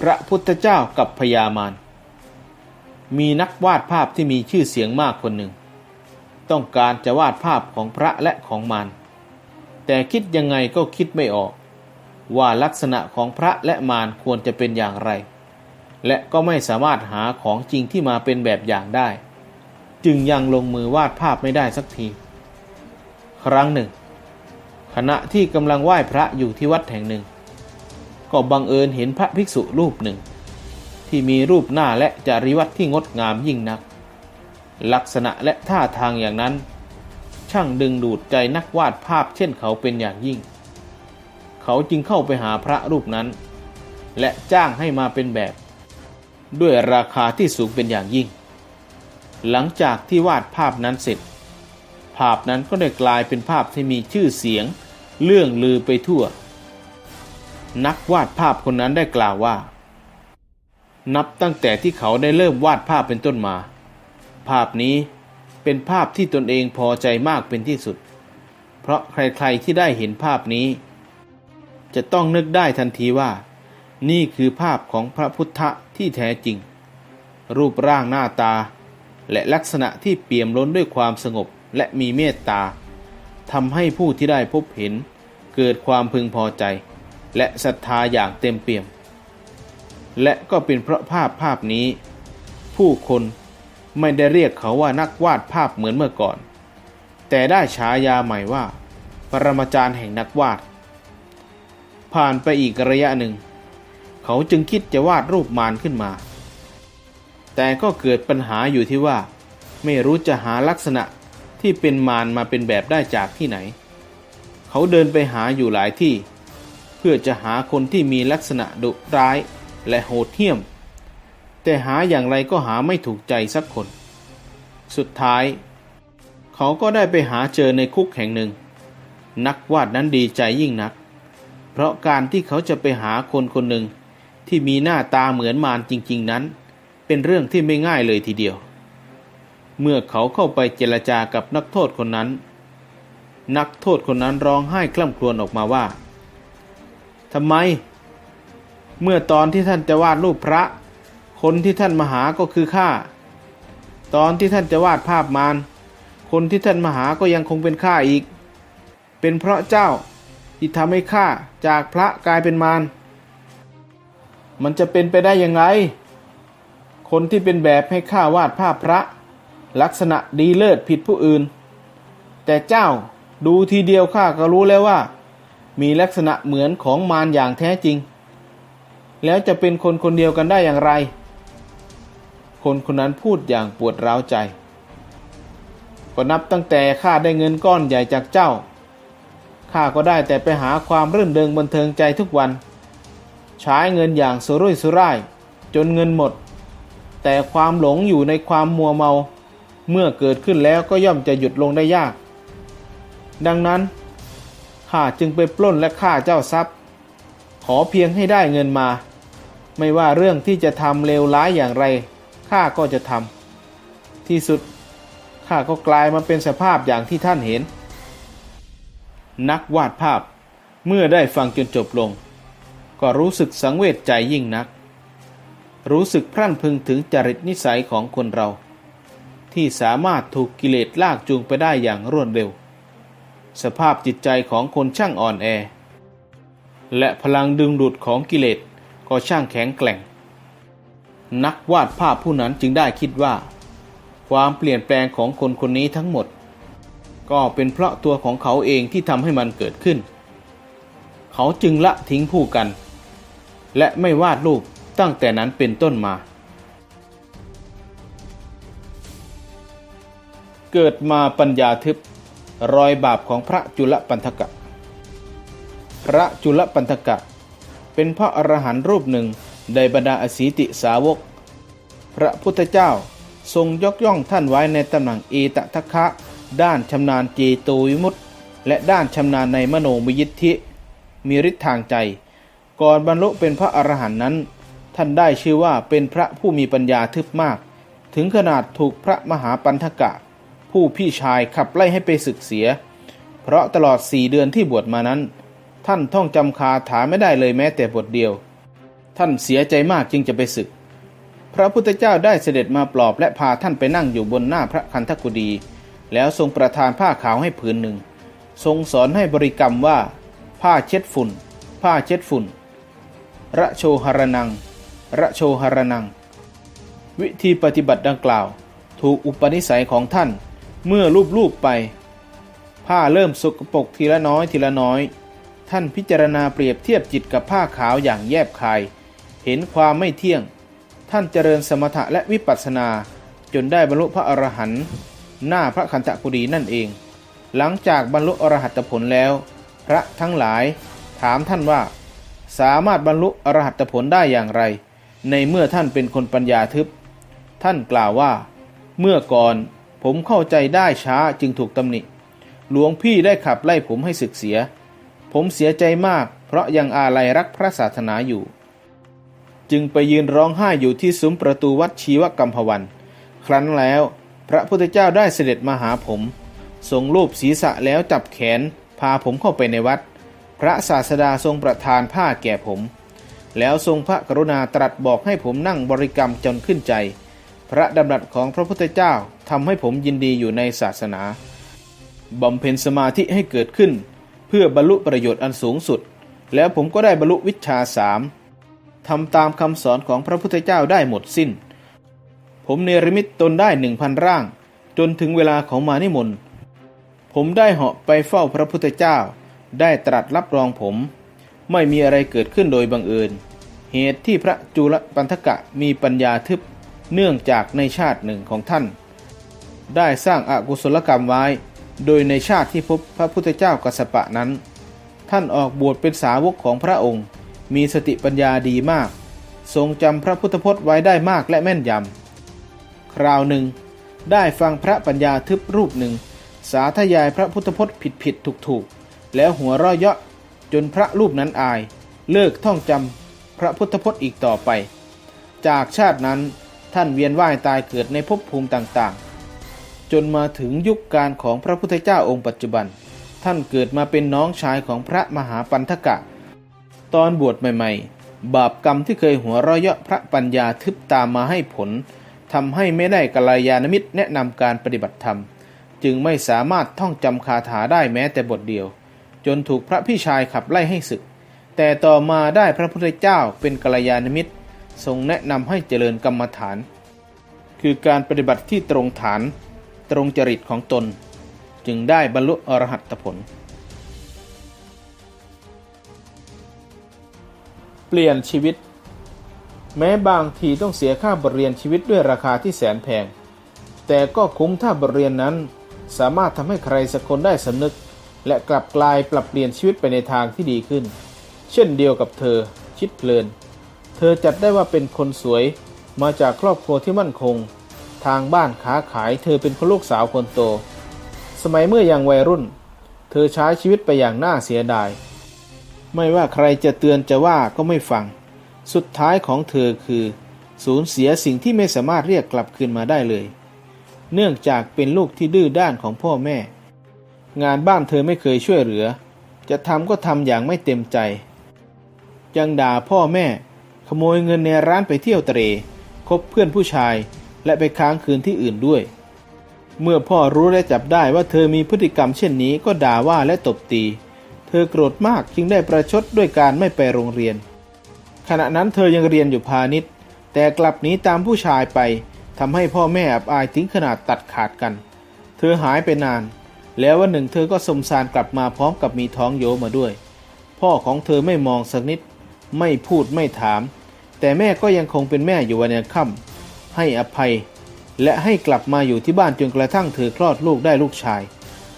พระพุทธเจ้ากับพญามาร มีนักวาดภาพที่มีชื่อเสียงมากคนหนึ่ง ต้องการจะวาดภาพของพระและของมาร แต่คิดยังไงก็คิดไม่ออก ว่าลักษณะของพระและมารควรจะเป็นอย่างไร และก็ไม่สามารถหาของจริงที่มาเป็นแบบอย่างได้ จึงยังลงมือวาดภาพไม่ได้สักที ครั้งหนึ่ง ขณะที่กำลังไหว้พระอยู่ที่วัดแห่งหนึ่ง ก็บังเอิญเห็นพระภิกษุรูปหนึ่ง ที่มีรูปหน้าและจาริวัตที่งดงามยิ่งนัก ลักษณะและท่าทางอย่างนั้น ช่างดึงดูดใจนักวาดภาพเช่นเขาเป็นอย่างยิ่ง เขาจึงเข้าไปหาพระรูปนั้น และจ้างให้มาเป็นแบบ ด้วยราคาที่สูงเป็นอย่างยิ่ง หลังจากที่วาดภาพนั้นเสร็จ ภาพนั้นก็ได้กลายเป็นภาพที่มีชื่อเสียงเรื่องลือไปทั่ว นักวาดภาพคนนั้นได้กล่าวว่า นับตั้งแต่ที่เขาได้เริ่มวาดภาพเป็นต้นมา ภาพนี้เป็นภาพที่ตนเองพอใจมากเป็นที่สุด เพราะใครๆที่ได้เห็นภาพนี้ จะต้องนึกได้ทันทีว่า นี่คือภาพของพระพุทธที่แท้จริง รูปร่างหน้าตา และลักษณะที่เปี่ยมล้นด้วยความสงบและมีเมตตาทำให้ผู้ที่ได้พบเห็นเกิดความพึงพอใจ และศรัทธาอย่างเต็มเปี่ยม และก็เป็นเพราะภาพภาพนี้ ผู้คนไม่ได้เรียกเขาว่านักวาดภาพเหมือนเมื่อก่อน แต่ได้ฉายาใหม่ว่า ปรมาจารย์แห่งนักวาด ผ่านไปอีกระยะหนึ่ง เขาจึงคิดจะวาดรูปมารขึ้นมา แต่ก็เกิดปัญหาอยู่ที่ว่า ไม่รู้จะหาลักษณะที่เป็นมารมาเป็นแบบได้จากที่ไหน เขาเดินไปหาอยู่หลายที่ เพื่อจะหาคนที่มีลักษณะดุร้ายและโหดเหี้ยม แต่หาอย่างไรก็หาไม่ถูกใจสักคน สุดท้าย เขาก็ได้ไปหาเจอในคุกแห่งหนึ่ง นักวาดนั้นดีใจยิ่งนัก เพราะการที่เขาจะไปหาคนคนหนึ่งที่มีหน้าตาเหมือนมารจริง ๆนั้น เป็นเรื่องที่ไม่ง่ายเลยทีเดียว เมื่อเขาเข้าไปเจรจากับนักโทษคนนั้น นักโทษคนนั้นร้องไห้คล่ำครวญออกมาว่า ทำไม เมื่อตอนที่ท่านจะวาดรูปพระ คนที่ท่านมาหาก็คือข้า ตอนที่ท่านจะวาดภาพมารคนที่ท่านมาหาก็ยังคงเป็นข้าอีก เป็นเพราะเจ้าที่ทำให้ข้าจากพระกลายเป็นมาร มันจะเป็นไปได้ยังไงคนที่เป็นแบบให้ข้าวาดภาพพระ ลักษณะดีเลิศผิดผู้อื่น แต่เจ้าดูทีเดียวข้าก็รู้แล้วว่า มีลักษณะเหมือนของมารอย่างแท้จริง แล้วจะเป็นคนคนเดียวกันได้อย่างไร คนคนนั้นพูดอย่างปวดร้าวใจก็นับตั้งแต่ข้าได้เงินก้อนใหญ่จากเจ้าข้าก็ได้แต่ไปหาความรื่นเริงบันเทิงใจทุกวัน ใช้เงินอย่างสุรุ่ยสุร่าย จนเงินหมด แต่ความหลงอยู่ในความมัวเมา เมื่อเกิดขึ้นแล้วก็ย่อมจะหยุดลงได้ยาก ดังนั้น ข้าจึงไปปล้นและฆ่าเจ้าทรัพย์ ขอเพียงให้ได้เงินมา ไม่ว่าเรื่องที่จะทำเลวร้ายอย่างไรข้าก็จะทำที่สุดข้าก็กลายมาเป็นสภาพอย่างที่ท่านเห็น นักวาดภาพเมื่อได้ฟังจนจบลง ก็รู้สึกสังเวชใจยิ่งนัก รู้สึกพรั่นพึงถึงจริตนิสัยของคนเรา ที่สามารถถูกกิเลสลากจูงไปได้อย่างรวดเร็ว สภาพจิตใจของคนช่างอ่อนแอ และพลังดึงดูดของกิเลสก็ช่างแข็งแกร่ง นักวาดภาพผู้นั้นจึงได้คิดว่า ความเปลี่ยนแปลงของคนคนนี้ทั้งหมด ก็เป็นเพราะตัวของเขาเองที่ทำให้มันเกิดขึ้น เขาจึงละทิ้งผู้กัน และไม่วาดรูปตั้งแต่นั้นเป็นต้นมา เกิดมาปัญญาทึบ รอยบาปของพระจุลปันธกะ พระจุลปันธกะ เป็นพระอรหันต์รูปหนึ่งในบรรดาอสีติสาวก พระพุทธเจ้าทรงยกย่องท่านไว้ในตำแหน่งเอตทัคคะ ด้านชำนาญเจโตวิมุตติและด้านชำนาญในมโนมยิทธิ มีฤทธิ์ทางใจ ก่อนบรรลุเป็นพระอรหันต์นั้น ท่านได้ชื่อว่าเป็นพระผู้มีปัญญาทึบมาก ถึงขนาดถูกพระมหาปันธกะ ผู้พี่ชายขับไล่ให้ไปศึกเสีย เพราะตลอดสี่เดือนที่บวชมานั้น ท่านท่องจำคาถาไม่ได้เลยแม้แต่บทเดียวทท่านเสียใจมากจึงจะไปศึก พระพุทธเจ้าได้เสด็จมาปลอบและพาท่านไปนั่งอยู่บนหน้าพระคันธกุฎีแล้วทรงประทานผ้าขาวให้ผืนหนึ่ง ทรงสอนให้บริกรรมว่า ผ้าเช็ดฝุ่น ผ้าเช็ดฝุ่น ระโชหรนัง ระโชหรนัง วิธีปฏิบัติดังกล่าว ถูกอุปนิสัยของท่าน เมื่อรูปๆไป ผ้าเริ่มสกปรกทีละน้อยทีละน้อย ท่านพิจารณาเปรียบเทียบจิตกับผ้าขาวอย่างแยบคาย เห็นความไม่เที่ยง ท่านเจริญสมถะและวิปัสสนาจนได้บรรลุพระอรหันต์หน้าพระคันธกุฎีนั่นเอง หลังจากบรรลุอรหัตผลแล้ว พระทั้งหลายถามท่านว่า สามารถบรรลุอรหัตผลได้อย่างไร ในเมื่อท่านเป็นคนปัญญาทึบ ท่านกล่าวว่า เมื่อก่อน ผมเข้าใจได้ช้าจึงถูกตำหนิ หลวงพี่ได้ขับไล่ผมให้ศึกเสีย ผมเสียใจมาก เพราะยังอาลัยรักพระศาสนาอยู่ จึงไปยืนร้องไห้อยู่ที่ซุ้มประตูวัดชีวกัมพวัน ครั้นแล้วพระพุทธเจ้าได้เสด็จมาหาผมทรงรูปศีรษะแล้วจับแขน พาผมเข้าไปในวัด พระศาสดาทรงประทานผ้าแก่ผม แล้วทรงพระกรุณาตรัสบอกให้ผมนั่งบริกรรมจนขึ้นใจ พระดำรัสของพระพุทธเจ้าทำให้ผมยินดีอยู่ในศาสนาบำเพ็ญสมาธิให้เกิดขึ้น เพื่อบรรลุประโยชน์อันสูงสุด แล้วผมก็ได้บรรลุวิชาสามทำตามคำสอนของพระพุทธเจ้าได้หมดสิ้น ผมเนรมิตตนได้หนึ่งพันร่าง จนถึงเวลาของมานิมนต์ ผมได้เหาะไปเฝ้าพระพุทธเจ้า ได้ตรัสรับรองผม ไม่มีอะไรเกิดขึ้นโดยบังเอิญ เหตุที่พระจุลปันธกะมีปัญญาทึบ เนื่องจากในชาติหนึ่งของท่าน ได้สร้างอากุศลกรรมไว้ โดยในชาติที่พบพระพุทธเจ้ากัสสปะนั้น ท่านออกบวชเป็นสาวกของพระองค์ มีสติปัญญาดีมาก ทรงจำพระพุทธพจน์ไว้ได้มากและแม่นยำ คราวหนึ่ง ได้ฟังพระปัญญาทึบรูปหนึ่ง สาธยายพระพุทธพจน์ผิดผิดถูกถูกแล้วหัวเราะเยาะจนพระรูปนั้นอาย เลิกท่องจำพระพุทธพจน์อีกต่อไป จากชาตินั้น ท่านเวียนว่ายตายเกิดในภพภูมิต่างๆ จนมาถึงยุคการของพระพุทธเจ้าองค์ปัจจุบัน ท่านเกิดมาเป็นน้องชายของพระมหาปันธกะ ตอนบวชใหม่ๆ บาปกรรมที่เคยหัวเราะเยาะพระปัญญาทึบตามมาให้ผลทำให้ไม่ได้กัลยาณมิตรแนะนำการปฏิบัติธรรม จึงไม่สามารถท่องจำคาถาได้แม้แต่บทเดียว จนถูกพระพี่ชายขับไล่ให้ศึก แต่ต่อมาได้พระพุทธเจ้าเป็นกัลยาณมิตร ทรงแนะนำให้เจริญกรรมฐาน คือการปฏิบัติที่ตรงฐานตรงจริตของตน จึงได้บรรลุอรหัตผล เปลี่ยนชีวิต แม้บางทีต้องเสียค่าบทเรียนชีวิตด้วยราคาที่แสนแพง แต่ก็คุ้มถ้าบทเรียนนั้นสามารถทำให้ใครสักคนได้สำนึก และกลับกลายปรับเปลี่ยนชีวิตไปในทางที่ดีขึ้น เช่นเดียวกับเธอชิดเพลิน เธอจัดได้ว่าเป็นคนสวยมาจากครอบครัวที่มั่นคง ทางบ้านค้าขายเธอเป็นคนลูกสาวคนโต สมัยเมื่อยังวัยรุ่น เธอใช้ชีวิตไปอย่างน่าเสียดาย ไม่ว่าใครจะเตือนจะว่าก็ไม่ฟัง สุดท้ายของเธอคือ สูญเสียสิ่งที่ไม่สามารถเรียกกลับคืนมาได้เลย เนื่องจากเป็นลูกที่ดื้อด้านของพ่อแม่ งานบ้านเธอไม่เคยช่วยเหลือ จะทำก็ทำอย่างไม่เต็มใจ ยังด่าพ่อแม่ ขโมยเงินในร้านไปเที่ยวเตรคบเพื่อนผู้ชาย และไปค้างคืนที่อื่นด้วย เมื่อพ่อรู้และจับได้ว่าเธอมีพฤติกรรมเช่นนี้ก็ด่าว่าและตบตี เธอโกรธมากจึงได้ประชดด้วยการไม่ไปโรงเรียน ขณะนั้นเธอยังเรียนอยู่พาณิชย์ แต่กลับหนีตามผู้ชายไปทำให้พ่อแม่อับอายถึงขนาดตัดขาดกัน เธอหายไปนาน แล้ววันหนึ่งเธอก็สมสารกลับมาพร้อมกับมีท้องโยมาด้วย พ่อของเธอไม่มองสักนิด ไม่พูดไม่ถาม แต่แม่ก็ยังคงเป็นแม่อยู่วันยังค่ำให้อภัย และให้กลับมาอยู่ที่บ้านจนกระทั่งเธอคลอดลูกได้ลูกชาย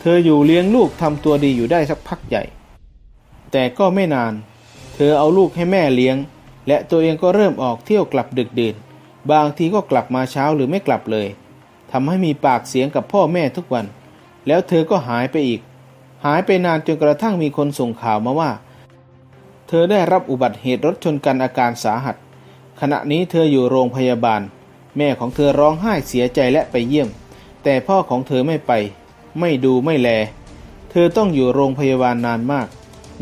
เธออยู่เลี้ยงลูกทำตัวดีอยู่ได้สักพักใหญ่ แต่ก็ไม่นาน เธอเอาลูกให้แม่เลี้ยง และตัวเองก็เริ่มออกเที่ยวกลับดึกดื่น บางทีก็กลับมาเช้าหรือไม่กลับเลยทำให้มีปากเสียงกับพ่อแม่ทุกวัน แล้วเธอก็หายไปอีก หายไปนานจนกระทั่งมีคนส่งข่าวมาว่า เธอได้รับอุบัติเหตุรถชนกันอาการสาหัส ขณะนี้เธออยู่โรงพยาบาล แม่ของเธอร้องไห้เสียใจและไปเยี่ยม แต่พ่อของเธอไม่ไป ไม่ดูไม่แล เธอต้องอยู่โรงพยาบาลนานมาก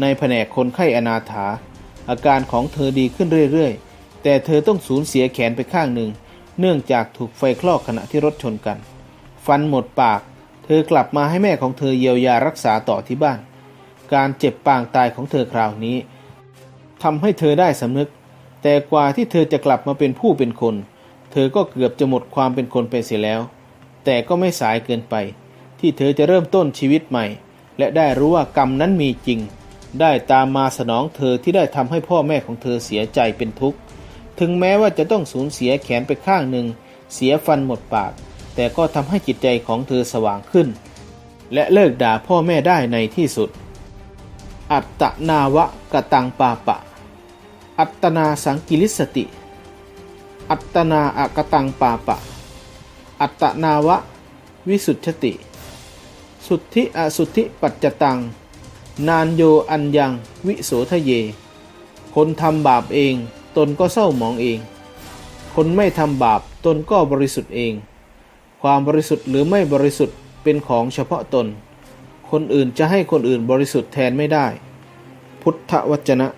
ในแผนกคนไข้อนาถา อาการของเธอดีขึ้นเรื่อยๆ แต่เธอต้องสูญเสียแขนไปข้างหนึ่ง เนื่องจากถูกไฟคลอกขณะที่รถชนกัน ฟันหมดปาก เธอกลับมาให้แม่ของเธอเยียวยารักษาต่อที่บ้าน การเจ็บปางตายของเธอคราวนี้ทำให้เธอได้สำนึก แต่กว่าที่เธอจะกลับมาเป็นผู้เป็นคน เธอก็เกือบจะหมดความเป็นคนไปเสียแล้ว แต่ก็ไม่สายเกินไป ที่เธอจะเริ่มต้นชีวิตใหม่ และได้รู้ว่ากรรมนั้นมีจริง ได้ตามมาสนองเธอที่ได้ทำให้พ่อแม่ของเธอเสียใจเป็นทุกข์ ถึงแม้ว่าจะต้องสูญเสียแขนไปข้างหนึ่ง เสียฟันหมดปาก แต่ก็ทำให้จิตใจของเธอสว่างขึ้น และเลิกด่าพ่อแม่ได้ในที่สุด อัตนาวะกตังปาปะ อัตนาสังกิริสติ อัตนาอากตังปาปะ อัตตนาวะ วิสุทธติ สุทธิอสุทธิปัจจตัง นานโยอัญยังวิโสทะเย คนทำบาปเองตนก็เศร้าหมองเอง คนไม่ทำบาปตนก็บริสุทธิ์เอง ความบริสุทธิ์หรือไม่บริสุทธิ์เป็นของเฉพาะตน คนอื่นจะให้คนอื่นบริสุทธิ์แทนไม่ได้ พุทธวจนะ